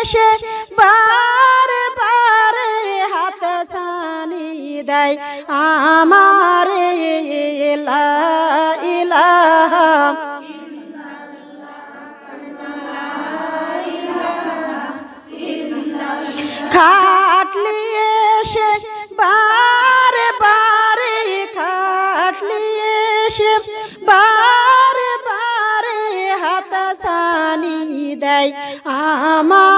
এসে বার বার হাত সানি দেয়, আমার ইলাহা খাটলি এসে বারে বারে খাটলি এসে বারে বারে হাত সানি দেয়, আমার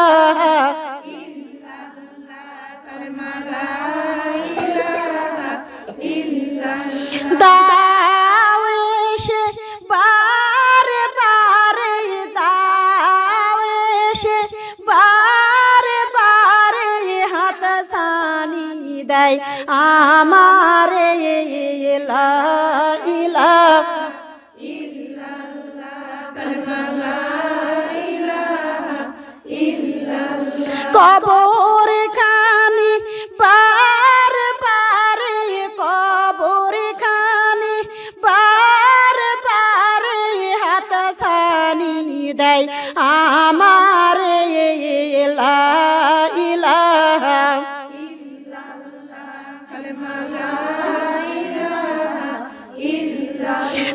দেয় আমারে কবর খানি বার বারে কবর খানি বার বারে হাত সানি দেয় আমার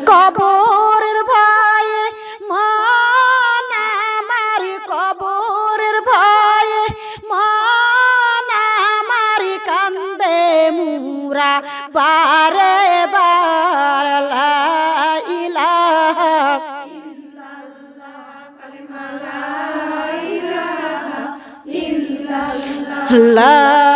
কবরের ভয়ে মন আমার কবরের ভয়ে মন আমার কান্দে মুরা বারে বার লা